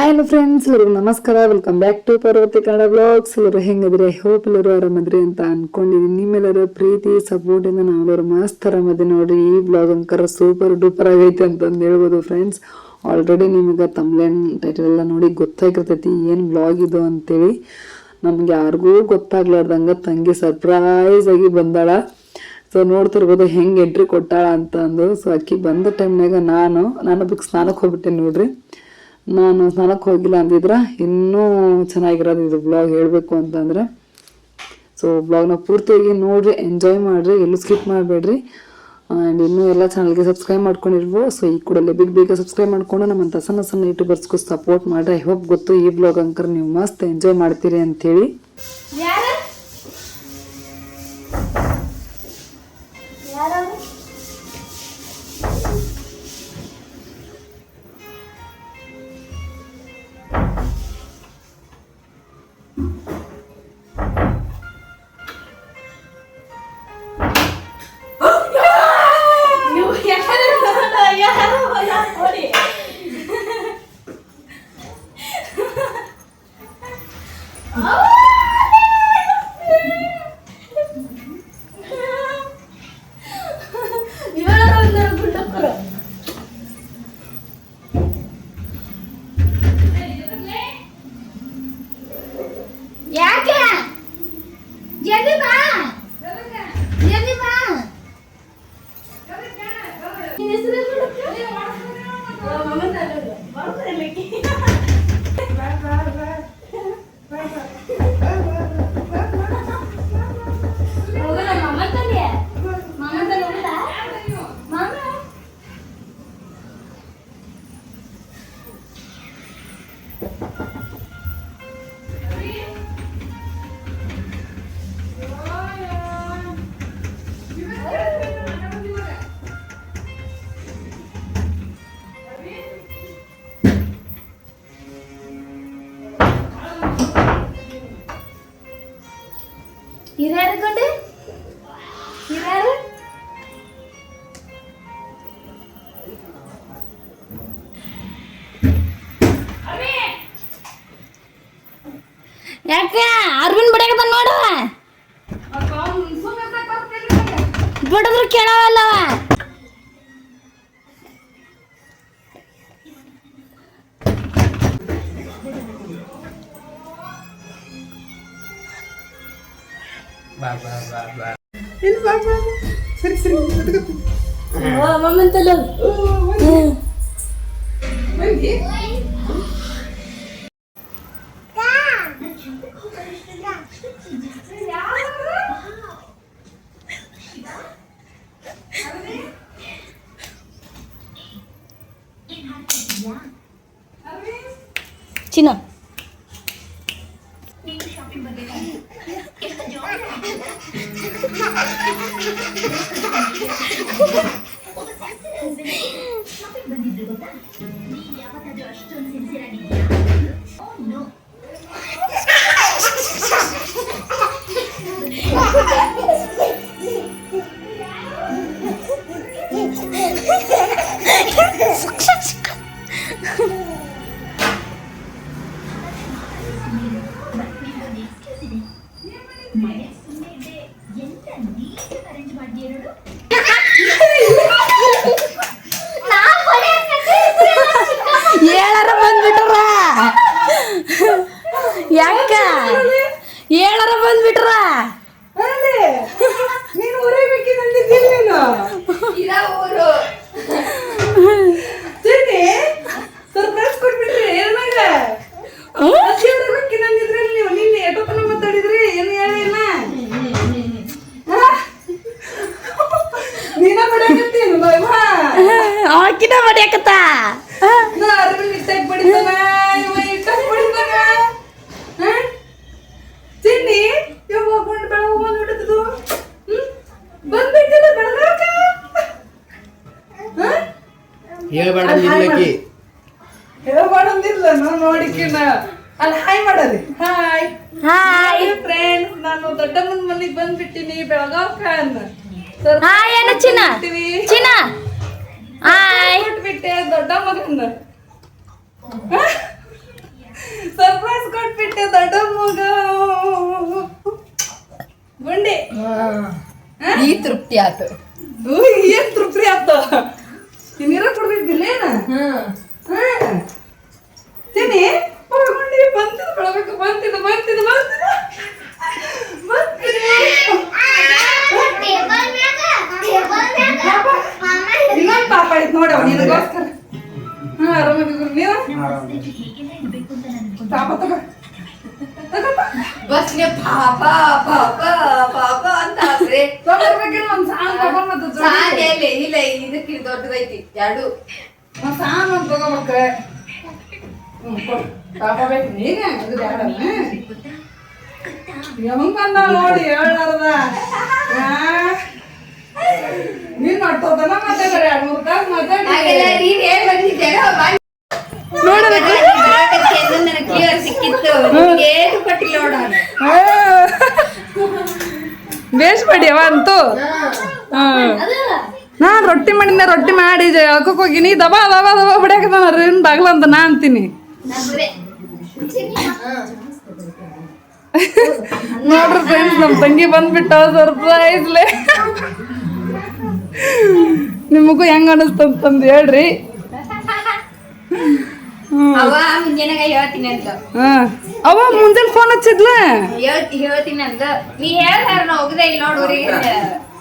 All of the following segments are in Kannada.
ಹಾಯ್ ಹಲೋ ಫ್ರೆಂಡ್ಸ್ ಎಲ್ಲರಿಗೂ ನಮಸ್ಕಾರ. Welcome back to Parvathi Kannada blogs ಎಲ್ಲರೂ ಹೆಂಗದ್ರಿ ಹೋಪ್ ಎಲ್ಲರೂ ಆರಾಮದ್ರಿ ಅಂತ ಅನ್ಕೊಂಡಿದ್ದೀನಿ. ನಿಮ್ಮೆಲ್ಲರ ಪ್ರೀತಿ ಸಪೋರ್ಟ್ ಇಂದ ನಾವೆಲ್ಲರೂ ಮಸ್ತ್ ಆರಾಮದಿ ನೋಡ್ರಿ. ಈ ಬ್ಲಾಗ್ ಅಂಕರ ಸೂಪರ್ ಡೂಪರ್ ಆಗೈತೆ ಅಂತಂದು ಹೇಳ್ಬೋದು ಫ್ರೆಂಡ್ಸ್ ಆಲ್ರೆಡಿ ನಿಮಗೆ ತಮ್ಲೇನ್ ಟೈಟಲ್ ಎಲ್ಲ ನೋಡಿ ಗೊತ್ತಾಗಿರ್ತೈತಿ. ಏನು ಬ್ಲಾಗ್ ಇದು ಅಂತೇಳಿ. ನಮ್ಗೆ ಯಾರಿಗೂ ಗೊತ್ತಾಗ್ಲಾರ್ದಂಗೆ ತಂಗಿ ಸರ್ಪ್ರೈಸ್ ಆಗಿ ಬಂದಾಳ. ಸೊ ನೋಡ್ತಿರ್ಬೋದು ಹೆಂಗೆ ಎಂಟ್ರಿ ಕೊಟ್ಟಾಳ ಅಂತ ಅಂದು ಸೊ ಅಕ್ಕಿ ಬಂದ ಟೈಮ್ನಾಗ ನಾನು ನಾನು ಅದಕ್ಕೆ ಸ್ನಾನಕ್ಕೆ ಹೋಗ್ಬಿಟ್ಟೆ ನೋಡ್ರಿ. ನಾನು ಸ್ನಾನಕ್ಕೆ ಹೋಗಿಲ್ಲ ಅಂದಿದ್ರೆ ಇನ್ನೂ ಚೆನ್ನಾಗಿರೋದು ಇದು ಬ್ಲಾಗ್ ಹೇಳಬೇಕು ಅಂತಂದರೆ. ಸೊ ಬ್ಲಾಗ್ನ ಪೂರ್ತಿಯಾಗಿ ನೋಡಿರಿ ಎಂಜಾಯ್ ಮಾಡಿರಿ, ಎಲ್ಲೂ ಸ್ಕಿಪ್ ಮಾಡಬೇಡ್ರಿ. ಆ್ಯಂಡ್ ಇನ್ನೂ ಎಲ್ಲ ಚಾನಲ್ಗೆ ಸಬ್ಸ್ಕ್ರೈಬ್ ಮಾಡ್ಕೊಂಡಿರ್ಬೋದು. ಸೊ ಈ ಕೂಡಲೇ ಬಿಗ್ ಬೇಗ ಸಬ್ಸ್ಕ್ರೈಬ್ ಮಾಡ್ಕೊಂಡು ನಮ್ಮಂಥ ಸಣ್ಣ ಸಣ್ಣ ಯೂಟ್ಯೂಬರ್ಸ್ಗೂ ಸಪೋರ್ಟ್ ಮಾಡಿರಿ. ಐ ಹೋಪ್ ಗೊತ್ತು ಈ ಬ್ಲಾಗ್ ಅಂಕರ್ ನೀವು ಮಸ್ತ್ ಎಂಜಾಯ್ ಮಾಡ್ತೀರಿ ಅಂತೇಳಿ ಬಿಡಿದ್ರು ಕೇಳವಲ್ಲವ ಸರಿ ಸರಿ ಎತ್ಕೊತೀನಿ. ಮಮ್ಮಂತಲ್ಲ ಬನ್ನಿ. ಬಂದ್ಬಿಟ್ಟಿಲ್ಲ ಬೆಳಗಾಕ ಹೇಳ್ಬೇಡ ನಿಲ್ಲಕಿ ಹೇಳ್ಬಾರ್ದಂದಿಲ್ಲ ನಾನು ನೋಡಿಕಿನ ಅಲ್ಲಿ ಹಾಯ್ ಮಾಡರಿ ಹಾಯ್. ಹಾಯ್. ಫ್ರೆಂಡ್ಸ್ ನಾನು ದೊಡ್ಡಮ್ಮನ ಮನೆಗೆ ಬಂದ್ಬಿಟ್ಟಿನಿ ಬೆಳಗಾವ್ ಅನ್ನ ಹಾಯ್ ಅಣ್ಣ ಚಿನ್ನ? ಚಿನ್ನ? ಹಾಯ್. ಬಿಟ್ಟೆ ದೊಡ್ಡ ಮಗನ ಸರ್ಪ್ರೈಸ್ ಬಿಟ್ಟೆ ದೊಡ್ಡ ಮಗ. ಗುಂಡಿ. ಈ ತೃಪ್ತಿ ಆತು. ಏನ್ ತೃಪ್ತಿ ಆತ? ನೀರ ಕುಡ್ದಿದ್ದಿಲ್ಲ ಏನ? ತಿನ್ನಿ. ಬೇಕು ನೀನೇ ಇದು ಬ್ಯಾಡಲ್ಲ ಹೆಂಗ್ ಬಂದ ನೋಡಿ ಹೇಳಾರ್ದ ನೀನ್ ಮಾಡ್ತೋದನ ಮತ್ತೆ ಬರೀ ಎರಡ್ ಮೂರ್ ತಾಸ್ ಹಾಗೆಲ್ಲ ಮಾತಾಡಿ ನೀನ್ ಹೇಳ್ ನೋಡಬೇಕು ಕ್ಲಿಯರ್ ಸಿಕ್ಕಿತ್ತು ನಿಮ್ಗೆ ಏನು ಕೊಟ್ಟಿಲ್ಲ ನೋಡ ಬೇಸ್ ಮಾಡ್ಯವ ಅಂತೂ ನಾನು ರೊಟ್ಟಿ ಮಾಡಿದ್ದೆ ರೊಟ್ಟಿ ಮಾಡಿ ಹೋಗಿನಿ ದಬಾ ದಬಾ ದಬಾ ಬಿಡಕ್ಕೆ ರಿನ್ ಬಾಗ್ಲ ಅಂತ ನಾ ಅಂತೀನಿ ನೋಡ್ರಿ ಫ್ರೆಂಡ್ಸ್ ನಮ್ಮ ತಂಗಿ ಬಂದ್ಬಿಟ್ಟ ಸರ್ಪ್ರೈಸ್ಲೆ ನಿಮಗೂ ಹೆಂಗ ಅನಿಸ್ತಂತಂದು ಹೇಳ್ರಿ. ಅವ ಮುಂಜಾನೆ ಫೋನ್ ಹಚ್ಚಿದ್ಲ? ಹೇಳ್- ಹೇಳ್ತೀನಿ ನೀ ಹೇಳ್ದಾರ ನಾ ಹೋಗದೆ ಇಲ್ಲ ನೋಡ್ರಿ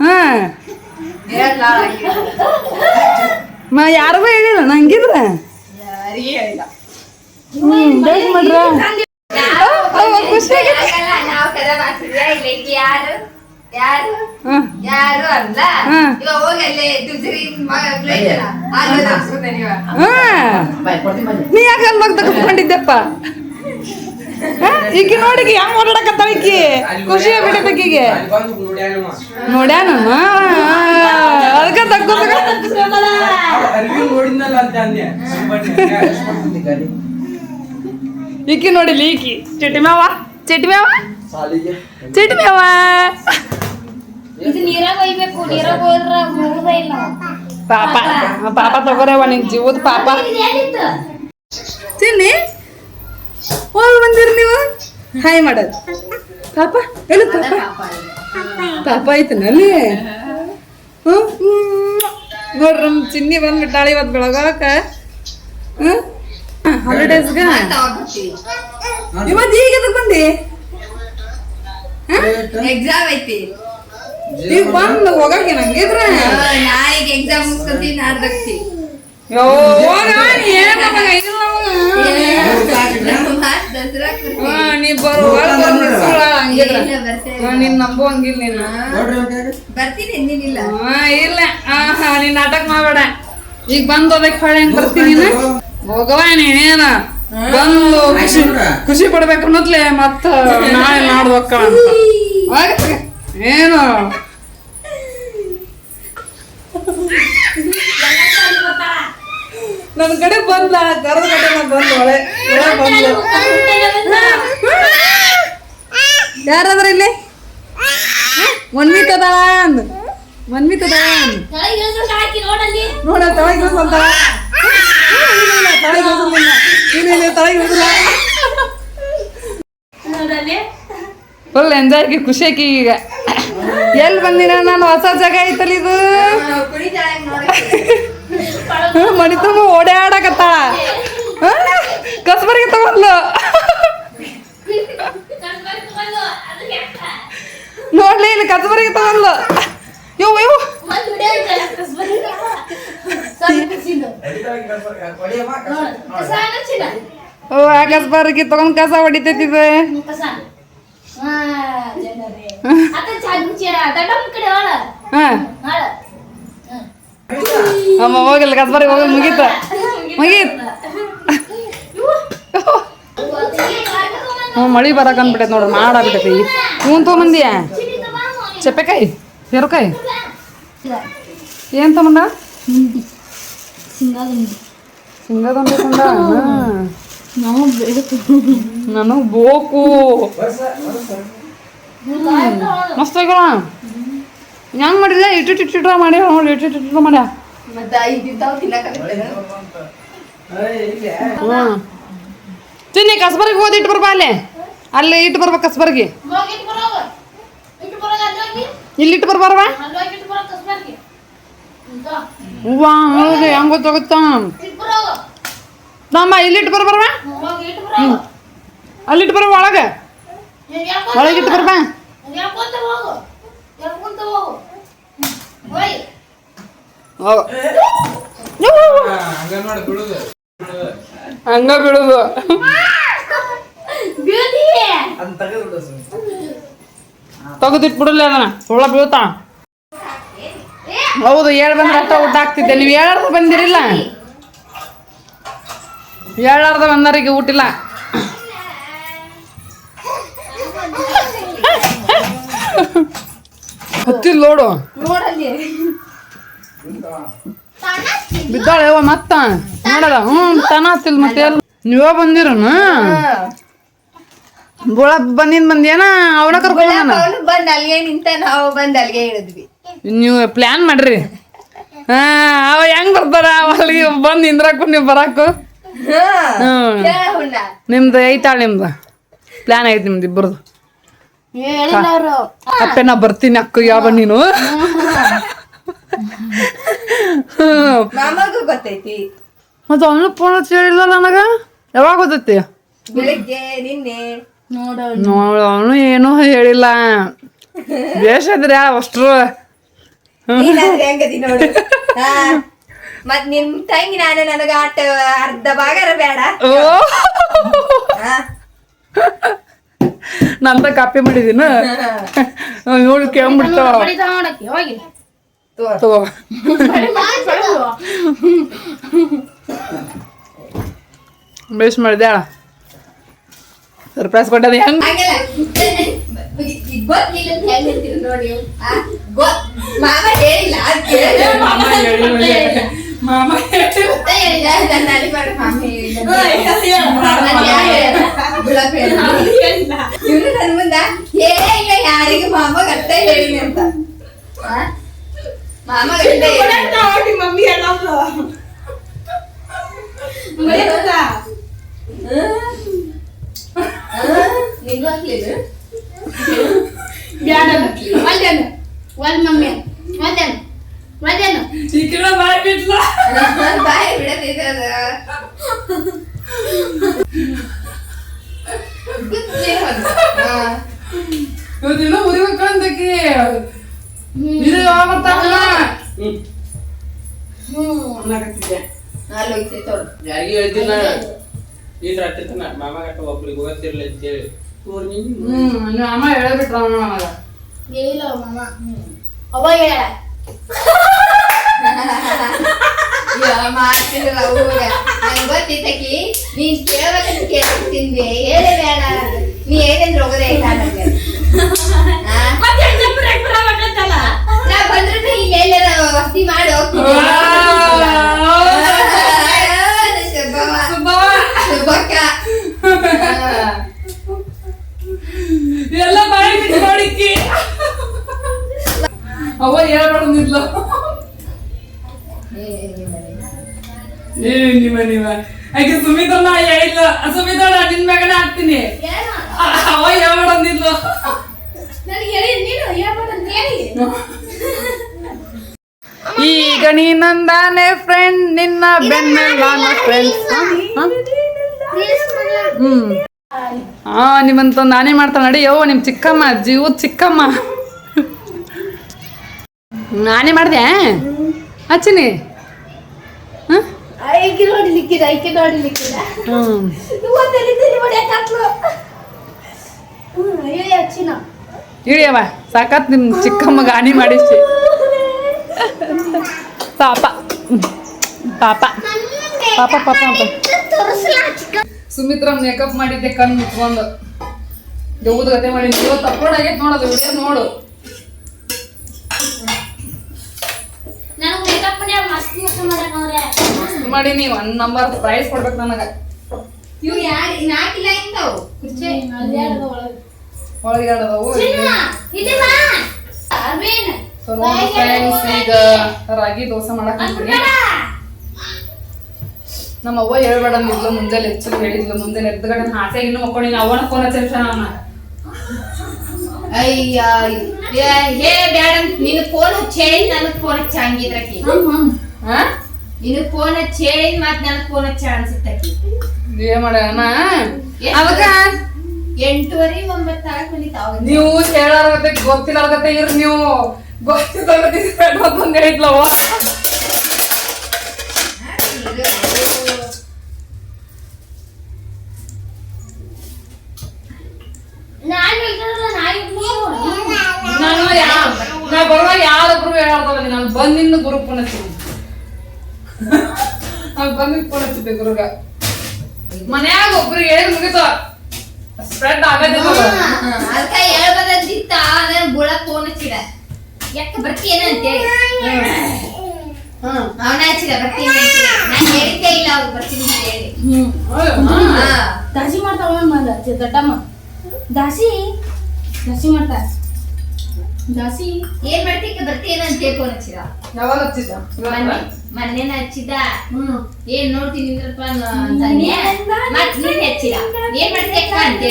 ಹಾ. ಯಾರಿಗೂ ಹೇಳಿಲ್ಲ ನಂಗಿದ್ರ ಯಾರಿಗೂ ಹೇಳಿಲ್ಲ. ಹ್ಮ್ ಬೇಸ್ ಮಾಡ್ರ. ನೀ ಯಾಕೆ ಅಲ್ಲಿ ಹೋಗಿ ತಗೊಂಡಿದ್ದೆಪ್ಪ ಈಕಿ ನೋಡಿಗಿ ಹೆಂಗ್ ಓಡಾಡಕತ್ತಾಳ ಈಕಿ? ಖುಷಿ ಆಗ್ಬಿಟ್ಟೈತೆ ನೋಡ್ಯಾನ? ಅದಕ್ಕೆ ತಕ್ಕೋ ನೋಡಿದ್ನಲ್ಲ ಅಂತ ಅಂದೆ. ಈಕಿ ನೋಡಿ ಈಕಿ ಚಿಟಿ ಮ್ಯಾವ ಚಿಟಿ ಮ್ಯಾವ ಚಿಟಿ ಮೇವ? ಇದು ನೀರಾಗ ಒಯ್ಬೇಕು ನೀರಾಗ ಹೋದ್ರ ಮುಗುದ ಇಲ್ಲ. ಪಾಪ. ಪಾಪ ತಗೋರವ ನಿನ್ ಜೀವದ ಪಾಪ. ಚಿನ್ನಿ ಹೋಗಿ ಬಂದಿರಿ ನೀವು. ಹಾಯ್ ಮಾಡೋದು. ಪಾಪ ಎಲ್ಲ ಪಾಪ? ಪಾಪ ಐತನಲ್ಲಿ ಹ್ಮ್? ನೋಡ್ರಿ ಚಿನ್ನಿ ಚಿನ್ನಿ ಬಂದ್ಬಿಟ್ಟಾಳ ಇವತ್ತು ಬೆಳಗಾಕ ಹ್ಮ್? ಹಾಲಿಡೇಸ್ಗ ಇವತ್ತು ಈಗ ಎದಕ್ ಬಂದಿ? ಎಕ್ಸಾಮ್ ಐತಿ. ಈಗ ಬಂದು ಹೋಗಕ್ಕೆ ನಂಗಿದ್ರ? ನಾಳೆಗೆ ಎಕ್ಸಾಮ್ ನಾಡ್ದಕ್ತಿ ನೀ ನೀನ್ ನಂಬು ಹಂಗಿಲ್ಲ ನೀನು ಬರ್ತೀನಿ ಇಲ್ಲ. ಆಹಾ ನೀನ್ ನಾಟಕ ಮಾಡಬೇಡ. ಈಗ ಬಂದು ಅದಕ್ಕೆ ಹೊಳೆ ಹೆಂಗ್ ಬರ್ತೀನಿ ನೀನು. ಹೋಗವ ಏನ ಬಂದು ಖುಷಿ ಖುಷಿ ಪಡ್ಬೇಕು ಅನ್ನೋದ್ಲೆ ಮತ್ತ ನಾಳೆ ಅಂತ. ಏನು? ನನ್ ಕಡೆ ಬಂದ ಕರದ ಕಡೆ ನಾನು ಬಂದ ಒಳೆ ಬಂದ್ಲು ಯಾರಾದ್ರ ಇಲ್ಲಿ? ಮನ್ವಿತ್ ಅಂದ್ರೆ ಅಂದ್. ಮನ್ವಿತ್ ಫುಲ್ ಎಂಜಾಯ್ಗೆ ಖುಷಿ ಆಕಿ ಈಗ. ಎಲ್ಲಿ ಬಂದಿನ ನಾನು ಹೊಸ ಜಾಗ ಐತಲ್ಲ ಇದು? ಮನಿ ತುಂಬ ಓಡಾಡಕತ್ತಾಳ ಕಸ್ಬರಿಗೆ ತಗೊಂಡ್ಲು. ನೋಡ್ಲಿ ಇಲ್ಲಿ ಕಸ್ಬರಿಗೆ ತಗೊಂಡ್ಲು. ಯೋ ಯೋ. ಓ, ಆ ಕಸ್ಬರಿಗೆ ತಗೊಂಡ್ ಕಸ ಹೊಡಿತೈತಿ ಇದು ಅಮ್ಮ, ಹೋಗಿಲ್ಲ ಕಸ್ಬರಿಗೆ ಹೋಗಿ ಮುಗೀತ? ಮುಗೀತ್? ಹ್ಞೂ ಮಳಿ ಬರಕ್ ಅಂದ್ಬಿಟ್ಟೈತೆ ನೋಡ್ರಿ ಮಾಡಾಗ್ಬಿಟ್ಟೈತಿ ಹ್ಞೂ, ತೊಗೊಂಬಂದಿಯಾ? ಚಪ್ಪೆಕಾಯಿ ಹೇರುಕಾಯಿ ಏನು ತಗೊಂಡ? ಸಿಂಗದೊಂದು. ತಂದ ನನಗ್ ಬೇಕು. ಮಸ್ತ್ ಆಗ್ಯಾವ ಹೆಂಗ್ ಮಾಡಿಲ್ಲ ಇಟ್ಟು ಇಟ್ಟು ಇಟ್ಟು ಮಾಡ್ಯಾವ ನೋಡಿ ಇಟ್ಟು ಇಟ್ಟು ಇಟ್ಟು ತಿನ್ನಿ ಕಸ್ಬರ್ಗಿ ತಿನ್ನಿ ಇಟ್ಟು ಬರ್ಬಾ ಅಲ್ಲೇ. ಅಲ್ಲಿ ಇಟ್ಟು ಬರ್ಬೇಕು ಕಸ್ಬರ್ಗಿ. ಹೋಗಿ ಇಟ್ಟು ಬರೋಗ ಇಟ್ಟು ಅಲ್ಲಿ ಹೋಗಿ ಇಲ್ಲಿ ಇಟ್ಟು ಬರ್ಬಾರವ? ಹೂವಾ ಹೌದು, ಹೆಂಗ ಗೊತ್ತಾಗುತ್ತಾ? ನಮ್ಮ ಇಲ್ಲಿ ಇಟ್ಟು ಬರ್ಬಾರವ ಅಲ್ಲಿಟ್ಟು ಬರುವ ಒಳಗೆ? ಒಳಗಿಟ್ಟು ಬರ್ಬಾ. ಹೋಗು ಬಿಡುದು. ತೆಗೆದಿಟ್ಬಿಡಲ್ಲ ಅದನ್ನ. ಹುಳ ಬೀಳ್ತಾ? ಹೌದು, ಏಳ್ ಬಂದ್ರೆ ಅಷ್ಟ ಊಟ ಆಗ್ತಿದ್ದೆ. ನೀವು ಏಳಾರ್ದ ಬಂದಿರಿಲ್ಲ? ಏಳಾರ್ದ ಬಂದವರಿಗೆ ಊಟಿಲ್ಲ ಹತ್ತಿಲ್ಲ ನೋಡು. ಬಿದ್ದಾಳೆ ಮತ್ತ? ನೋಡಲ್ಲ? ಹ್ಞೂ ತನ ಹತ್ತಿಲ್ಲ ಮತ್ತೆ ನೀವೇ ಬಂದಿರನು? ಬುಳ ಬಂದಿದ್ ಬಂದೇನ? ಅವನ ಕರ್ಕೊಂಡ್? ಅವನು ಬಂದ್ ಅಲ್ಲಿಗೆ ನಿಂತ ನಾವು ಬಂದ್ ಅಲ್ಲಿಗೆ ಇಳಿದ್ವಿ ನೀವು ಪ್ಲಾನ್ ಮಾಡ್ರಿ. ಹಾ ಅವ ಹೆಂಗ್ ಬರ್ತಾರ? ಅಲ್ಲಿಗೆ ಬಂದ್ ನಿಂದ್ರಾಕು ನೀವು ಬರಾಕು. ನಿಮ್ದು ಐತಾಳ ನಿಮ್ದು. ಪ್ಲಾನ್ ಐತಿ ನಿಮ್ದು ಇಬ್ಬರದು. ಅಪ್ಪೆ ನಾ ಬರ್ತೀನಿ ಅಕ್ಕ ಯಾವ ನೀನು. ಮಾಮಗೂ ಗೊತ್ತೈತಿ. ಮತ್ತೆ ಅವನು ಫೋನ್ ಹಚ್ಚಿ ಹೇಳಿಲ್ಲ ನನಗ? ಯಾವಾಗ ಗೊತ್ತೈತಿ? ಬೆಳಿಗ್ಗೆ ನಿನ್ನೆ. ನೋಡ ನೋಡು ಅವನು ಏನೂ ಹೇಳಿಲ್ಲ. ನೋಡು. ಹಾ. ಮತ್ ನಿಮ್ ತಂಗಿ ನಾನು ನನಗ ಆಟ ಅರ್ಧ ಭಾಗರ ಬೇಡ. ನಂತ ಕಾಪಿ ಮಾಡಿದಿನ? ಇವಳು ಕೇಳ್ಬಿಡ್ತಾವ ಮಾಡಿದ್ಯಾಳ ಬೇಸ್ ಮಾಡಿದೆ ಸರ್ಪ್ರೈಸ್ ಕೊಟ್ಟದ ಹೆಂಗ್ ಹಂಗಲ್ಲ ಈಗ ಗೊತ್ತಿಲ್ಲ ಅಂತ ಹೆಂಗ್ ಹೇಳ್ತೀರಿ ನೋಡಿ ಆ, ಗೊತ್- ಮಾಮ ಹೇಳಿಲ್ಲ ಅದ್ ಕೇಳಿದ್ರೆ ಮಾಮ ಹೇಳಿಲ್ಲ. ಮಾಮ ಗೊತ್ತೇ ಹೇಳಿಲ್ಲ, ನನ್ನ ಅಡಿ ಮಾಡು ಮಾಮ ಹೇಳಿಲ್ಲ. ನಾನ್ ಯಾರ್ ಹೇಳ್ದ? ಗುಲಾಬಿ ಹೇಳ್ದ. ಇವ್ನು ನನ್ ಮುಂದ ಏ ಇಲ್ಲ ಯಾರಿಗೆ ಮಾಮ ಗಟ್ಟ ಹೇಳಿ ಅಂತ ಆ? ಮಾಮ ಗಟ್ಟ ಹೇಳಿ ಮಮ್ಮಿ ನಿಂಗೂ ಹಾಕ್ಲಿಲ್ಲ ಬ್ಯಾಡನು ಒಲ್ದನು ಒಲ್ ಮಮ್ಮಿ ಒಲ್ದನು ಒಲ್ದನು ಚಿಕ್ಕನ ಬಾಯ್ ಬಿಟ್ಲ. ಬಾಯಿ ಬಿಡದಿದೆ. ಇವತ್ತಿನ ಮುರಿಬೇಕಂತಕಿ ಇದು ಯಾವಾಗ ಹ್ಞೂ ಅನ್ನಕತ್ತಿದ್ದೆ. ಅಲ್ಲಿ ಹೋಗ್ತೈತೆ ನೋಡು. ಯಾರಿಗೂ ಹೇಳ್ತಿಲ್ಲ. ಈ ರಾತ್ರಿ ಮಾಮ ಗಟ್ಟ ಒಬ್ರಿಗೆ ಅಂತೇಳಿ. ಇವ್ರು ನಿಂಗೆ ಹ್ಮ್ ನಿಮ್ಮ ಅಮ್ಮ ಹೇಳ್ಬಿಟ್ರ ನನಗ ಹೇಳಿಲ್ಲ ಮಾಮ ಅವ ಹೇಳ. ಯಾ, ಮಾಡ್ತಿದ್ರು ಅವ್ವಾಗ. ನಂಗ್ ಗೊತ್ತಿತ್ತಕಿ ನೀನ್ ಕೇಳ್ಬೇಕಂತ ಕೇಳ್ತಿದ್ವಿ. ಹೇಳೇ ಬೇಡ. ನೀ ಹೇಗಂದ್ರೆ ಹೋಗೋದೇ ಇಲ್ಲ ನನಗೆ? ನಾ ಬಂದ್ರೆ ನೀ ಎಲ್ಲಾರ ವಸ್ತಿ ಮಾಡಿ. ಹೋಗ್ತೀನಿ ಶುಭವ. ಶುಭಕ್ಕ. ಹಾ. ಎಲ್ಲ ಬಾಯಿ ಬಿಟ್ಟು ನೋಡಿಕ್ಕಿ ಅವ ಹೇಳ್ಬಾರ್ದಿದ್ಲು ಏ ನಿಮ್ಮ ನೀವ ಆಕೆ ಸುಮಿತಲ್ಲ ಸುಮಿತಳ ನಿನ್ ಮ್ಯಾಗನ ಹಾಕ್ತೀನಿ. ಏನು ಅವ ಹೇಳ್ಬೇಡ ನನಗೆ ಹೇಳಿ ನೀನು ಹೇಳ್ಬೇಕಂತ ಹೇಳಿ. ಈಗ ನೀ ನಂದಾನೆ ಫ್ರೆಂಡ್ ನಿನ್ನ ಬೆನ್ನೆಲ್ಲ ಫ್ರೆಂಡ್ಸ್ ಹ್ಮ್. ಹಾ ನಿಮ್ಮಂತ ನಾನೇ ಮಾಡ್ತಾಳೆ ನಡಿ. ಯೋ ನಿಮ್ ಚಿಕ್ಕಮ್ಮ ಜೀವ ಚಿಕ್ಕಮ್ಮ. ನಾನೇ ಮಾಡ್ದೆ ಹಚ್ಚಿನಿ. ಹ್ಮ್ ಐಕೆ ನೋಡಿ ಲಿಕ್ಕಿದ ಐಕೆ ನೋಡಿ ಲಿಕ್ಕಿದ. ಇಳಿಯವ ಸಾಕತ್ ನಿಮ್ ಚಿಕ್ಕಮ್ಮ ಗಾನಿ ಮಾಡಿಸಿ ಪಾಪ. ಪಾಪ. ಪಾಪ ಪಾಪ ಅಂತ. ಸುಮಿತ್ರ ಮೇಕಪ್ ಮಾಡಿದ್ದೆ ಕಣ್ಣು ಮುಚ್ಕೊಂಡು. ಜೌದ ಗತೆ ಮಾಡಿ ನೀವು ಆಗೈತೆ ನೋಡೋದು ವಿಡಿಯೋ ನೋಡು. ನನಗೆ ಮೇಕಪ್ ಮಸ್ತ್ ಮಸ್ತ್ ಒನ್ ನಂಬರ್ ಪ್ರೈಸ್ ಕೊಡ್ಬೇಕು ನನಗೆ. ಇವು ಯಾರು ಕುರ್ಚಿ ಯಾರ್ದು ಒಳಗೆ? ಒಳಗೆ ಆಡೋದವು ಬಾ ಅರ್ವೇನ್. ಸೊ ನೋಡಿ ಫ್ರೆಂಡ್ಸ್ ಈಗ ರಾಗಿ ದೋಸೆ ಮಾಡಕ್ ಅಂತೀನಿ ನಮ್ಮ ಅವ್ವ ಹೇಳ್ಬೇಡ ಮುಂದೆ ಮುಂಜಾನೆ ಹೆಚ್ಚು ಹೇಳಿದ್ಲು ಮುಂಜಾನೆ ಎದ್ದುಗಡೆ ಹಾಸೆ ಇನ್ನು ಮಕ್ಕೊಂಡಿನ ಅವನ ಫೋನ್ ಹಚ್ಚ ಅವನ ಅಯ್ಯ ಏ ಹೇ ಬ್ಯಾಡ ನಿನ್ ಫೋನ್ ಹಚ್ಚಿ ಹೇಳಿ ನನಗ್ ಫೋನ್ ಹಚ್ಚ ಹಂಗಿದ್ರಕಿ ಹಾ ನಿನ್ ಫೋನ್ ಹಚ್ಚಿ ಹೇಳಿ ಮತ್ ನನಗ್ ಫೋನ್ ಹಚ್ಚ ಅನ್ಸುತ್ತಕಿ ಏನ್ ಮಾಡ್ಯಾನ ಅದಕ್ಕ ಎಂಟುವರೆ ಒಂಬತ್ತು ಆಗ್ ಬಂದಿತ್ತು ನೀವು ಹೇಳಾರಗತ್ತೆ ಗೊತ್ತಿಲ್ಲಾರಗತ್ತೆ ಇರ್ ನೀವು ಗೊತ್ತಿಲ್ಲಾರಗತ್ತೆ ಬಂದ್ ಹೇಳಿದ್ಲವ ನಾನ್ ಹೇಳ್ತಾರಲ್ಲ ನಾಯಿ ನಾನು ಯಾ ನಾ ಬರುವಾಗ ಯಾರೊಬ್ರು ಹೇಳ್ದಲ್ಲ ಬಂದಿಂದ ಗುರು ನಾನು ಬಂದಿದ್ ಪುಣಚಿದ್ದೆ ಗುರುಗ. ಮನ್ಯಾಗ ಒಬ್ರು ಹೇಳಿ ಮುಗಿತ. ಸ್ಪ್ರೆಡ್ ಆಗದಿಲ್ಲ ಅದಕ್ಕ ಹೇಳ್ಬದಂತಿತ್ತ ಅದನ್ನ ಬುಳ ಫೋನ್ ಹಚ್ಚಿದ. ಯಾಕೆ ಬರ್ತೀಯನ ಅಂತೇಳಿ? ಹ್ಮ್ ಅವನ ಹಚ್ಚಿದ ಬರ್ತೀನಿ ನಾನು ಹೇಳಿದ್ದೇ ಇಲ್ಲ ಅವ್ರು ಬರ್ತೀನಿ ಅಂತ ಹೇಳಿ. ಹಾ. ದಾಸಿ ಮಾಡ್ತಾವ ಮಾಡ ದೊಡ್ಡಮ್ಮ. ದಾಸಿ ದಾಸಿ ಮಾಡ್ತಾರ ದಾಸಿ ಏನ್ ಮಾಡ್ತೀಕ ಬರ್ತೀನ ಅಂತ ಫೋನ್ ಹಚ್ಚಿದ. ಯಾವಾಗ ಹಚ್ಚಿದ ಮೊನ್ನೆ ಮೊನ್ನೆನ ಹಚ್ಚಿದ ಏನ್ ನೋಡ್ತೀನಿ ನಿಂದ್ರಪ್ಪ ನ- ಅಂತಾನೆ. ಮತ್ ನೀನ್ ಹಚ್ಚಿದ. ಏನ್ ಮಾಡ್ತೀಕ ಅಂತ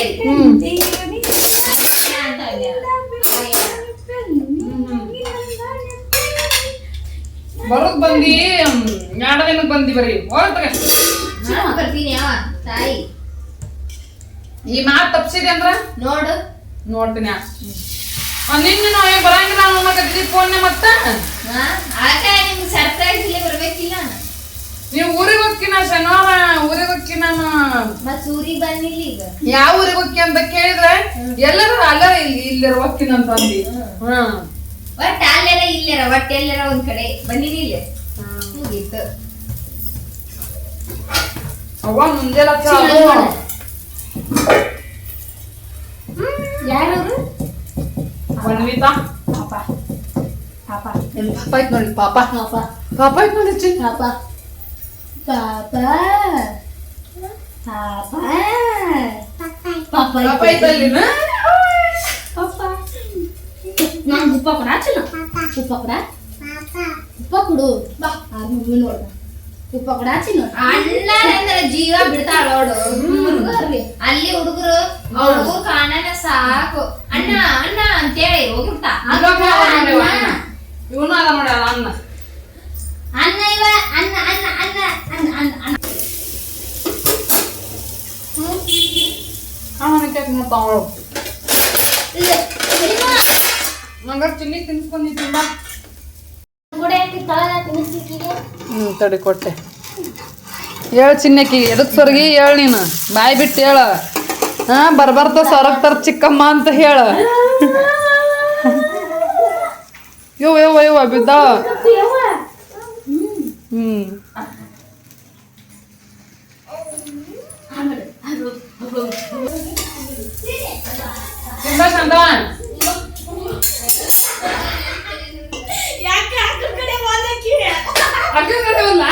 ಅಂದೆ. ಬರೋದ್ ಬಂದಿ ಎರಡು ದಿನಕ್ಕೆ ಬಂದಿ ಬರ್ರಿ ಹೋಗ್ತಾಗ ನಾನ್ ಬರ್ತೀನಿ ಅವ ತಾಯಿ. ಈ ಮಾತು ತಪ್ಸಿದೆ ಅಂದ್ರ? ನೋಡು. ನೋಡ್ತೀನಿ ನಿನ್ನ ನಾವೇ ಬರಂಗಿಲ್ಲ ಅನ್ನಕತ್ತಿ ಫೋನ್ ಮತ್ತ? ಆಗ ನಿಮ್ಗೆ ಸರ್ಪ್ರೈಸ್ ಇಲ್ಲಿ ಬರ್ಬೇಕಿಲ್ಲ. ನೀವು ಊರಿಗೆ ಹೋಗ್ಕಿನ ಶನಿವಾರ ಊರಿಗೆ ಹೋಗ್ಕಿನ ಮತ್ ಊರಿಗೆ ಬಂದಿಲ್ಲ ಈಗ. ಯಾವ ಊರಿಗೆ ಹೋಗ್ತಿ ಅಂತ ಕೇಳಿದ್ರೆ ಎಲ್ಲರೂ ಅಲ್ಲರ ಇಲ್ಲಿ ಇಲ್ಲರ ಹೋಗ್ತೀನಿ ಅಂತ ಅಂದಿ. ಒಟ್ಟ ಅಲ್ಲೆರ ಇಲ್ಲೆರ ಒಟ್ಟ ಎಲ್ಲರ ಒಂದ್ ಕಡೆ ಬಂದಿನಿ ಇಲ್ಲ. ಮುಗೀತು. ಅವ್ವ ಮುಂಜಾನೆ ಹಚ್ಚ ಯಾರವರು ಬನ್ವಿತಾ ಪಾಪ. ಪಾಪ. ಎಲ್ಲಿ ಪಾಪ ಐತ್ ನೋಡಿ ಪಾಪ. ಪಾಪ. ಪಾಪ ಐತ್ ನೋಡಿ ಚಿನ್ನ ಪಾಪ. ಪಾಪ. ಪಾಪ. ಪಾಪ ಪಾಪ ಐತಲ್ಲಿನ ಪಾಪ. ನಾನು ಉಪ್ಪ ಕೊಡ ಚಿನ್ನ ಉಪ್ಪ ಕೊಡ. ಉಪ್ಪ ಕೊಡು. ಬಾ ಆ ಮಮ್ಮಿ ನೋಡ ಉಪ್ಪ ಕೊಡ ಚಿನ್ನ ಅಣ್ಣ ಅಂದ್ರೆ ಜೀವ ಬಿಡ್ತಾಳ ನೋಡು. ಅಲ್ಲಿ ಹುಡುಗರು ಹುಡುಗರು ಕಾಣನ ಸಾಕು. ಅಣ್ಣ ಅಣ್ಣ ಅಂತೇಳಿ ಹೋಗಿರ್ತಾ ಇವನು ಅದ ಅದ ಅನ್ನ ಅನ್ನ ಇವ ಅನ್ನ ಅನ್ನ ಅನ್ನ ಅನ್ನ ಅನ್ನ ಅನ್ನ. ಚಿನ್ನಿ ತಿನ್ಸ್ಕೊಂಡಿದ್ದೀನಿ ಹ್ಞೂ ತಡಿ ಕೊಟ್ಟೆ. ಹೇಳು ಚಿನ್ನಕ್ಕಿ ಎದಕ್ ಸೊರಗಿ ಹೇಳ ನೀನು. ಬಾಯಿ ಬಿಟ್ಟು ಹೇಳ. ಹಾ ಬರ್ಬರ್ತ ಸೊರಗ್ ತರ ಚಿಕ್ಕಮ್ಮ ಅಂತ ಹೇಳ. ಯೋ ಯೋ ಯೋ ಬಿದ್ದ. ಹ್ಮ್. ತಿಂದ ಚಂದ ಅಕ್ಕ ಕಡೆ ಹೋಗ್ಲಾ?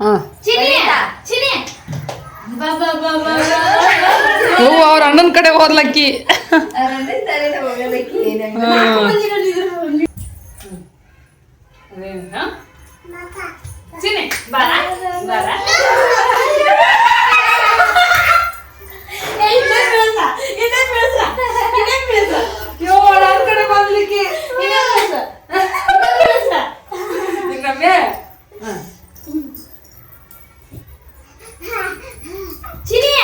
ಹಾ ಚಿನಿ ಚಿನಿ ಬಾ ಬಾ ಬಾ ಬಾ ಹ್ಞೂ ಅವ್ರ ಅಣ್ಣನ ಕಡೆ ಹೋದ್ಲಕ್ಕಿ ಚಿನ್ನಿ ಬಾರ ಬಾರ ಯೋ ನನ್ನ ಕಡೆ ಬಂದ್ಲಿಕ್ಕಿ ಈಗ ರಮ್ಯಾ ಚಿನಿ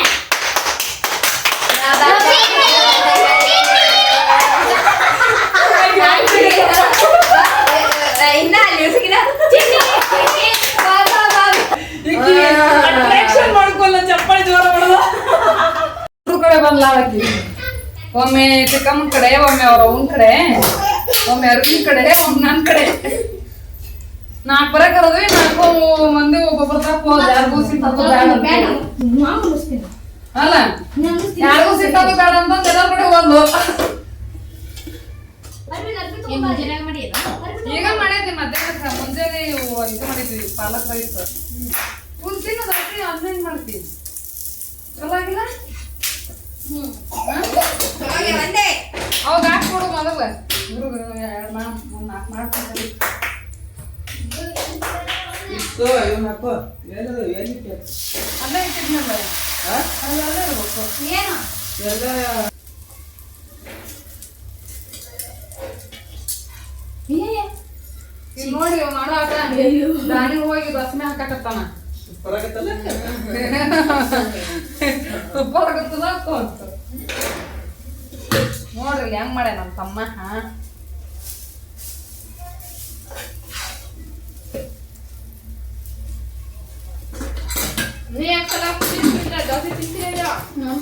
ಇನ್ನ ಅಲ್ಲಿ ಉಸುಕಿನ ಈಕಿ attraction ಮಾಡ್ಕೊಲ್ಲ ಚಪ್ಪಾಳಿ ಜೋರ ಹೊಡೆದ ಅವ್ರ ಕಡೆ ಬಂದ್ಲ ಆಕಿ ಒಮ್ಮೆ ಚಿಕ್ಕಮ್ಮನ ಕಡೆ ಒಮ್ಮೆ ಅವ್ರ ಅವನ ಕಡೆ ಒಮ್ಮೆ ಅರ್ವಿನ ಕಡೆ ಒಮ್ಮೆ ನನ್ನ ಕಡೆ. ನಾಲ್ಕು ಬರಕ್ ಕರದ್ವಿ ನಾಲ್ಕು ಮಂದಿ ಒಬ್ಬೊಬ್ಬರ ತಕ್ಕ ಹೋದ ಯಾರಿಗೂ. ಅಲ್ಲ ಯಾರಿಗೂ ಸಿಟ್ಟದು ಬೇಡ ಅಂತ ಎಲ್ಲರ ಕಡೆ ಒಂದು ಈಗ ಮಾಡಿದ್ವಿ ಮಧ್ಯಾಹ್ನ ಮುಂಜಾನೆ ಇದು ಮಾಡಿದ್ವಿ ಪಾಲಕ್ ರೈಸ್. ತಿನ್ನೋದು ರಾತ್ರಿ ಅದನ್ನ ಮಾಡ್ತೀವಿ ಚಲೋ ಆಗಿಲ್ಲ? ಅವಾಗ ಹಾಕ್ಕೊಡು ಮೊದಲ ಇವ್ರು ಎರಡು ನಾಲ್ಕು ಮಾಡ್ಕೊಂಡು ಇಷ್ಟು ಇವನ್ ಹಾಕು. ಏನದು ಅಲ್ಲೇ ಇಟ್ಟಿದ್ನಲ್ಲ? ಅಲ್ಲ. ಅಲ್ಲೇ ಇರ್ಬೇಕು. ಏನು? ಎಲ್ಲ ನೋಡಿ ಇವ್ ಮಾಡೋ ಆಟ. ದಾನಿ ಹೋಗಿ ಬಸ್ಮೆ ಹಾಕಕತ್ತಾನ ಬರಾಕತ್ತಲ್ಲ ತುಪ್ಪ ಹೊರಗತ್ತದ ಅಂತ ನೋಡ್ರಿ ಹೆಂಗ್ ಮಾಡ್ಯ ನಮ್ಮ ತಮ್ಮ ಹಾ? ನೀ ಯಾಕಲ್ಲ ತಿಂತೀರ ನಾನು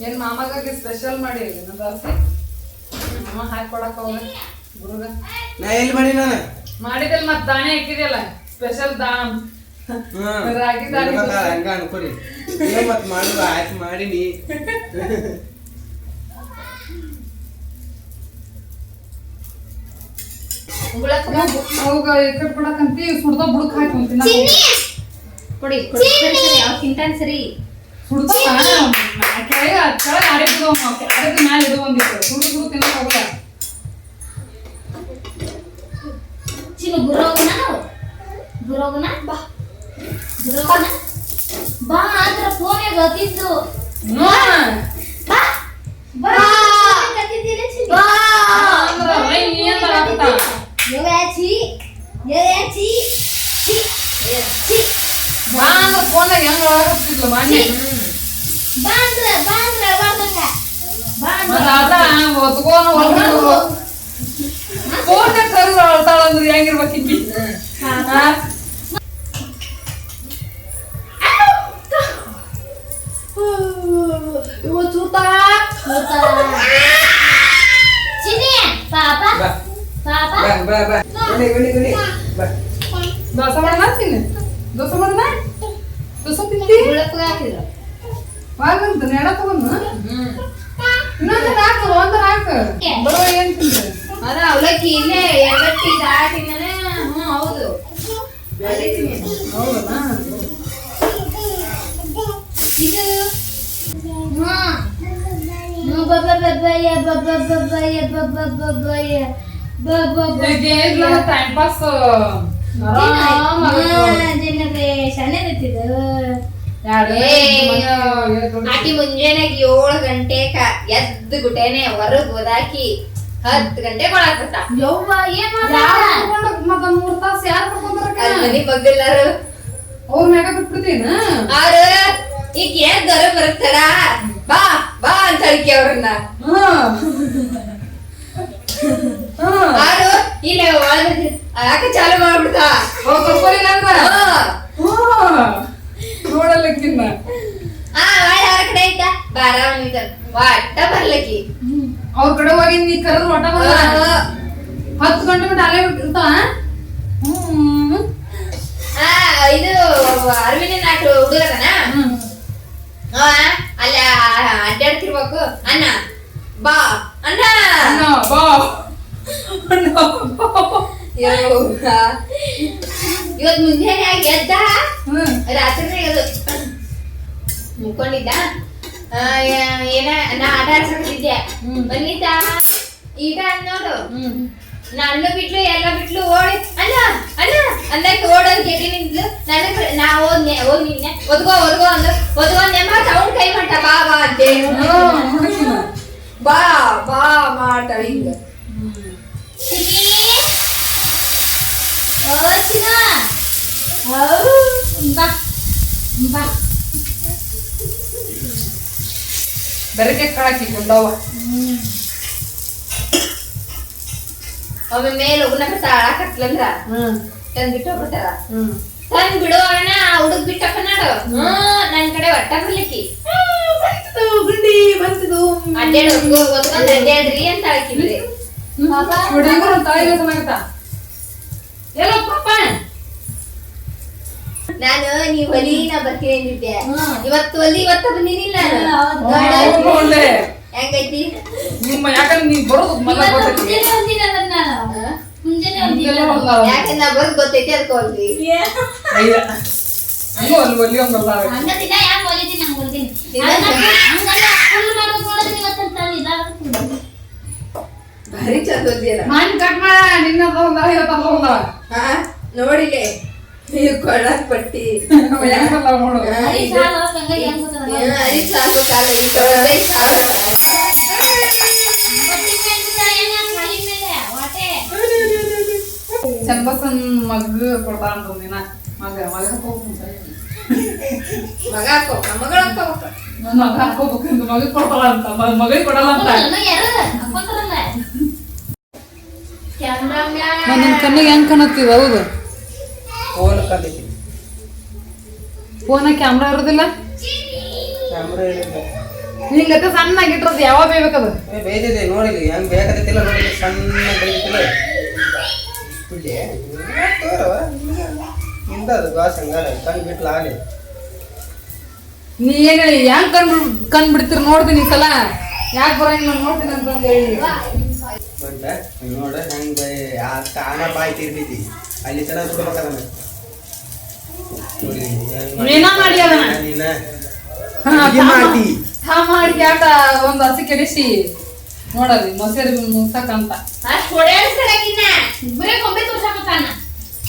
ಏನ್ ಮಾಮಗಾಗಿ ಸ್ಪೆಷಲ್ ಮಾಡಿ ಜಾಸ್ತಿ? ಮಾಮ ಹಾಕೊಡಕ್ ಹೋಗ ಗುರುಗ? ನಾ ಎಲ್ಲಿ ಮಾಡಿ ನಾನು? ಮಾಡಿದಲ್ ಮತ್ ದಾಣಿ ಹಾಕಿದ್ಯಲ್ಲ ಸ್ಪೆಷಲ್ ದಾ ಹ್ಮ್. ರಾಗಿ ದಾಣಿ ಇರ್ಬೇಕ, ಹಂಗ ಅನ್ಕೊರಿ. ಏನ್ ಮತ್ ಮಾಡುದ ಆಯ್ತು ಮಾಡೀನಿ. ಅವಾಗ ಇಕ್ಕಟ್ ಬಿಡಕಂತಿ ಸುಡ್ದ ಬುಡಕ್ ಹಾಕಿ ಒಂದ್ ತಿನ್ನಕ್ ಚಿನ್ನಿ! ಕೊಡಿ ಕೊಡಿ. ಸರಿ ಸರಿ ಅವ್ರು ತಿಂತಾನೆ ಸರಿ? ಸುಡ್ತಾನ ಕೆಳಗೆ ಕೆಳಗೆ ಆಡಿಬಿಡು ಅದಕ್ಕೆ ಮ್ಯಾಲ ಇಡು ಒಂದಿತ್ತು ಸುಡು ಸುಡು ತಿನ್ನಕ್ ಹೋಗಲ್ಲ ಚಿನ್ನು ಗುರೋಗನ ನಾವು ಗುರೋಗನ ಬಾ ಗುರೋಗನ ಬಾ ಅಂದ್ರ ಫೋನ್ಯಾಗ ಅತಿದ್ದು ನೋಡ ಬಾ ಬಾ ಅತಿದ್ದಿಲ್ಲ ಚಿನ್ನು ಬಾ ಅಂದ್ರ ರೈ ನೀ ಏನ್ ಮಾಡಾಕತ್ತ ಯವ್ಯಾಚಿ ಯವ್ಯಾಚಿ ಛೀ ಛೀ ಬಾ ಅಂದ್ರ ಫೋನ್ದಾಗ ಹೆಂಗ್ ಒಳಗಾಗ್ತಿದ್ಲು ಮಾನ್ಯ ಬಾ ಅಂದ್ರ ಬಾ ಅಂದ್ರ ಅಳ್ಬಾರ್ದಂಗ ಬಾ ಮತ್ತ ಅಂದ್ರ ಆತ ಒತ್ಕೋನ ಹೊರಗಡೆ ಫೋನ್ ಕರೆದು ಅಳ್ತಾಳ ಅಂದ್ರೆ ಹೆಂಗಿರ್ಬೇಕು ಇಕ್ಕಿ ಹಾ? ಇವತ್ತು ಚಿನ್ನಿ ಪಾಪ ಬಾ ಪಾಪ ಬಾ ಬಾ ಬಾ ಗುಣಿ ಗುಣಿ ಗುಣಿ ಬಾ ದೋಸೆ ಮಾಡೋಣ ತಿನ್ನು ದೋಸೆ ಮಾಡೋಣ ದೋಸೆ ತಿಂತಿ ವಾಗಂತ ನೆಡ ತಗೊಂಡು ಇನ್ನೊಂದು ಹಾಕು ಒಂದು ಹಾಕು ಬರೋ ಏನ್ ತಿಂದ್ರೆ ಅದ ಅವಲಕ್ಕಿ ಇಲ್ಲೇ ಎರಗಟ್ಟಿ ದಾಟಿನೇ ಹ್ಞೂ ಹೌದು ಹೌದಾ ಇದು ಹ್ಮ್ ಬಬ್ಬಯ್ಯ ಬಬ್ಬಯ್ಯ ಬಬ್ಬಯ್ಯ ಬಬ್ಬಯ್ಯ ಟೈಮ್ ಪಾಸ್ ಆಕಿ ಮುಂಜಾನೆ ಏಳು ಗಂಟೆಕ ಎದ್ದು ಗುಟೇನೆ ಹೊರಗ್ ಹೋದಾಕಿ ಹತ್ತು ಗಂಟೆ ಕೊಡಾಕತ್ತ ಏನ್ ಮನಿ ಈಗ ಎದ್ದರ ಬರ್ತಾರ ಬಾ ಬಾ ಅಂತ ಅಳ್ಕಿ ಅವ್ರನ್ನ ಅವ್ರು ಇಲ್ಲ ಒಳಗೆ ಅಳಕ ಚಾಲು ಮಾಡ್ಬಿಡ್ತಾ? ನೋಡಲ್ಲಕ್ಕಿನ್ನ. ಆ ಒಳ್ಳೆ ಯಾರ ಕಡೆ ಐತಾ ಬಾರ ಅವನಿಗೆ ಒಟ್ಟ ಬರ್ಲಕ್ಕಿ. ಅವ್ರ ಕಡೆ ಹೋಗಿ ನೀ ಕರೆದು ಒಟ್ಟ ಬರಲ್ಲ ಹತ್ತು ಗಂಟೆ ಮಟ್ಟ ಅಲ್ಲೇ ಬಿಟ್ಟಿರ್ತಾವ ಆ ಇದು ಅರವಿಂದ ನಾಲ್ಕು ಹುಡುಗರನ ಅವ ಅಲ್ಲ ಅಡ್ಡಾಡ್ತಿರ್ಬೇಕು. ಅಣ್ಣ ಬಾ. ಅಣ್ಣ. ಅಣ್ಣ ಬಾ. ಅಣ್ಣ ಬಾ. ಇವತ್ ಮುಂಜಾನೆ ಆಗಿ ಎದ್ದ? ರಾತ್ರಿ ಅದು ಮುಕ್ಕೊಂಡಿದ್ದ? ಏನ ನಾ ಆಟ ಆಡ್ಸಕ್ಕಿದ್ದೆ. ಬಂದಿದ್ದ ಈಗ ಅನ್ನೋದು ನನ್ನ ಬಿಟ್ಲು ಎಲ್ಲ ಬಿಟ್ಲು ಓಡಿ. ಅಲ್ಲ ಅಲ್ಲ ಅಂದಕ್ಕೆ ಓಡೋದ್ ಕೆಟ್ಟಿ ನಿಂತ್ಲು. ಕಡೆ ನಾ ಓದ್ನೆ ಓದ್ ನಿನ್ನೆ. ಒದ್ಗೋ ಒದ್ಗೋ ಅಂದ ಒದ್ಗೋ ನೆಮ್ಮ ತಗೊಂಡ್ ಕೈ ಮಾಡ ಬಾ ಬಾ ಅಂತೆ ಬಾ ಬಾ ಮಾಡ್ತಾಳ ಹಿಂಗ. ಬೆರಕೆ ಕಳಕಿ ಕೊಂಡವ ಅವನ ಮೇಲೆ ಒಬ್ಬನ ಕಟ್ಟ ಆಳಕತ್ಲಂದ್ರ ಹ್ಮ್ ತಂದ್ ಬಿಟ್ಟು ಹೋಗ್ಬಿಟ್ಟಾರ ಹ್ಮ್ ತಂದ್ ಬಿಡು ಅಣ್ಣ ಹುಡುಗ್ ಬಿಟ್ಟಪ್ಪ ನಾಡು ಹ್ಮ್ ನನ್ ಕಡೆ ಒಟ್ಟ ಬರ್ಲಿಕ್ಕಿ ಗುಂಡಿ ಬಂತಿದು ಅಡ್ಡಾಡ್ ಒದ್ಕೊಂಡ್ ಅಡ್ಡಾಡ್ರಿ ಅಂತ ಹಾಕಿದ್ರಿ ಹುಡುಗರು ತಾಯಿಗೆ ಸಮಾಗತ್ತ ಎಲ್ಲೋ ಪಾಪ ನಾನು ನೀ ಹೊಲಿ ನಾ ಬರ್ತೀನಿ ಅಂದಿದ್ದೆ. ಇವತ್ತು ಹೊಲಿ ಇವತ್ತ ಬಂದಿನಿಲ್ಲ ಹೆಂಗೈತಿ? ನಿಮ್ಮ ಯಾಕಂದ್ರೆ ನೀ ಬರೋದು ಇವತ್ತು ಗೊತ್ತೈತಿ ಮುಂಜಾನೆ ಒಂದಿನ ನಾನು. ಮುಂಜಾನೆ ಒಂದಿನ ಮುಂಜಾನೆ ಒಂದಲ್ಲ. ಯಾಕೆ ನಾ ಬರೋದ್ ಗೊತ್ತೈತಿ ಅದಕ್ಕೆ ಹಂಗೂ ಅಲ್ಲಿ ಹಂಗ ದಿನ ಯಾಕೆ ಹಂಗಲ್ಲ. ಫುಲ್ ಮಾಡೋದು ಇವತ್ತಂತ ಹರಿ ಚಂದ ಮನ್ ಕಟ್ ಮಾಡ ನಿನ್ನ ತಗೊಂಡ ತಗೊಂಡ ಹಾ ನೋಡಿಲೆ ಈ ಕೊಳಕ್ ಪಟ್ಟಿ ಹರಿ ಸಾಕು ಕಾಲ ವಾಟೆ ಚಂದಸನ್ ಮಗ ಕೊಡ್ತಾನ ನೀನ. ಮಗ ಮಗ ಹೋಗ್ಕೊಂತ ಮಗ ಹಾಕೋ ಮಗಳ ಹಾಕೋಬೇಕು ಮಗ ಹಾಕೋಬೇಕು ಮಗ ಕೊಡ್ತಾಳ ಅಂತ ಮಗಳಿಗೆ ಕೊಡಲ್ಲ ಅಂತ. ಕ್ಯಾಮ್ರಾಮ್ಯಾನ್ ನನ್ನ ಕಣ್ಣಿಗೆ ಹೆಂಗ್ ಕಾಣತ್ತಿದ? ಹೌದು. ಫೋನ್ ಕಲಿತೀನಿ ಫೋನ ಕ್ಯಾಮ್ರಾ ಇರೋದಿಲ್ಲ? ಕ್ಯಾಮ್ರಾ ಇರುತ್ತೆ. ಹಿಂಗತ್ತೆ ಸಣ್ಣಾಗಿಟ್ಟಿರೋದು ಯಾವಾಗ ಬೇಕದು ಏ, ಬೇಯ್ದಿದೆ ನೋಡಿ ಹೆಂಗ್ ಬೇಕಾಗತ್ತಿಲ್ಲ ನೋಡಿ ಸಣ್ಣ ಬೇಯ್ದಿಲ್ಲ ಹಿಂದ ಅದು ಗಾಸ್ ಹಂಗಾರ ಕಣ್ ಬಿಟ್ಲ ಆಗಲಿ ನೀ ಏನು ಹೇಳಿ ಹೆಂಗ್ ಕಣ್ ಕಣ್ ಬಿಡ್ತೀರಿ ನೋಡ್ತೀನಿ ಈ ಸಲ. ಯಾಕೆ ಬರೋ ನೋಡ್ತೀನಿ ಅಂತಂದು ಹೇಳಿ ಬಂತ ನೋಡ ಹೆಂಗ್ ಬೈ ಆ ಕಾಣ ಬಾಯಿ ತಿರ್ಬಿತಿ ಅಲ್ಲಿ ನೋಡಿ ಹೆಂಗ್ ನೀನ ಮಾಡಿ ಅದನ್ನ. ನೀನ. ಹಾ, ಮಾಡಿ ಆಟ ಒಂದು ಹಸಿ ಕೆಡಿಸಿ. ನೋಡಲ್ಲಿ ಮೊಸರು ಮುಗ್ಸಕ್ಕಂತ ಹೊಡ್ಯಾಡ್ಸ್ಕೊಳಕಿನ್ನ. ಬರೇ ಗೊಂಬೆ ತೋರ್ಸಾಕತ್ತಾನ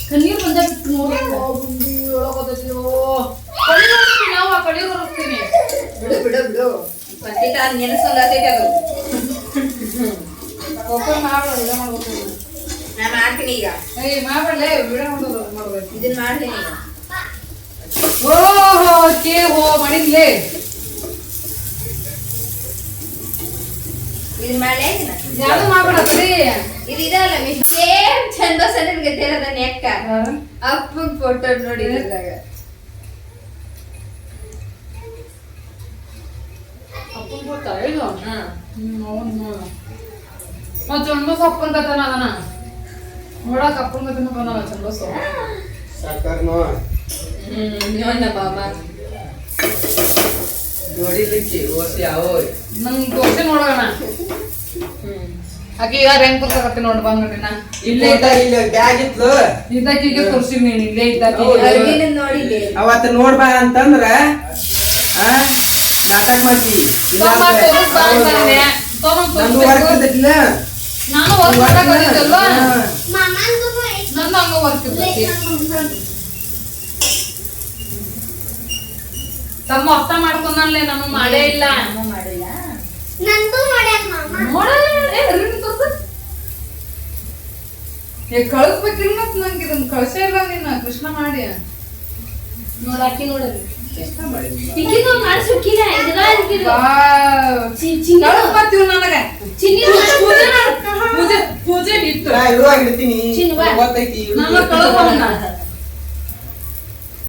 ಕಣ್ಣೀರ್ ಬಂದ ಬಿಟ್ಟು ನೋಡಿ. ನಾವು ಕಡಿ ಬರುತ್ತೀನಿ ಬಿಡು ಬಿಡು ಬಿಡು. ಪಂಡಿತ ನೆನೆಸ್ಕೊಂಡ್ ಆತೈತೆ ಅದು. ಒಬ್ಬರು ಮಾಡು ಇದೇ ಮಾಡ್ಬೇಕು ನಾ ಮಾಡ್ತೀನಿ ಈಗ. ಏಯ್ ಮಾಡ್ಬೇಡ್ಲೆ ವಿಡಿಯೋ ಮಾಡೋದು ಮಾಡ್ಬೇಕು. ಇದನ್ನ ಮಾಡ್ತೀನಿ ಈಗ. ಓಹೋ ಕೇ ಹೋ ಮಾಡಿದ್ಲೇ ಇದನ್ನ ಮಾಡ್ಲೇ ಯಾವ್ದು ಮಾಡ್ಬೇಡ ಸರಿ ಇದು ಇದಲ್ಲ ಸೇಮ್ ಚಂದ ಸಣ್ಣ ಗತಿರದ ನೆಕ್ಕ. ಅಪ್ಪನ್ ಫೋಟೋ ನೋಡಿ ಅಪ್ಪನ್ ಗೊತ್ತಾ ಇದು ಹಾ. ಹ್ಮ್ ಅವ್ನು ನಾವು ಚಂದಸ್ ಅಪ್ಪನ್ ಕತನ ಅದನ ನೋಡಕ್ ಅಪ್ಪನ್ ಕತನ ಬಂದವ ಚಂದಸ್ಸು ಸೊಪ್ಪು ಹ್ಮ್ ನೋಡ್ನ ಬಾಬಾ ನೋಡಿಲಿಕ್ಕಿ ಓಸಿ ಯಾವ ನಂಗ್ ತೋರ್ಸಿ ನೋಡೋಣ ಆಕಿ ಈಗ ಹೆಂಗ್ ತೋರ್ಸಕತ್ತಿ ನೋಡ್ ಬಂದ್ಬಿಟ್ಟಿನ ಇಲ್ಲೇ ಇಲ್ಲೇ ಇದ್ದ ಇಲ್ಲಿ ಬ್ಯಾಗ್ ಇತ್ತು ಇದ್ದಾಕಿಗೆ ತೋರ್ಸಿವ್ ನೀನ್ ಇಲ್ಲೇ ನೋಡಿಲಿ ಅವತ್ತು ನೋಡ್ಬಾ ಅಂತಂದ್ರ ಆ, ನಾಟಕ ಮಾಡ್ತಿ ನಂದು? ನಾನು ವರ್ಕ್ ಮಾಡಕ್ ಹೋಗಿದ್ದಲ್ವಾ? ಹಾ. ನಂದು ಹಂಗ ವರ್ಕ್ ಇರ್ತೈತಿ ತಮ್ಮ ಅರ್ಥ ಮಾಡ್ಕೊಂಡಲ್ಲೇ ನಮ್ಮ ಮಾಡೇ ಇಲ್ಲ. ಮಾಡಿಲ್ಲ ನೋಡ ಏ ಮತ್ ನಂಗೆ ಇದನ್ನ ಕಳ್ಸೇ ಇಲ್ಲ ನೀನ. ಕೃಷ್ಣ ಮಾಡಿ. ನೋಡಾಕಿ ನೋಡಲಿ ಪೂಜೆ ಇತ್ತು. ಗೊತ್ತೈತಿ ನಮ್ಮ ಕಳ್ಕೊಂಡ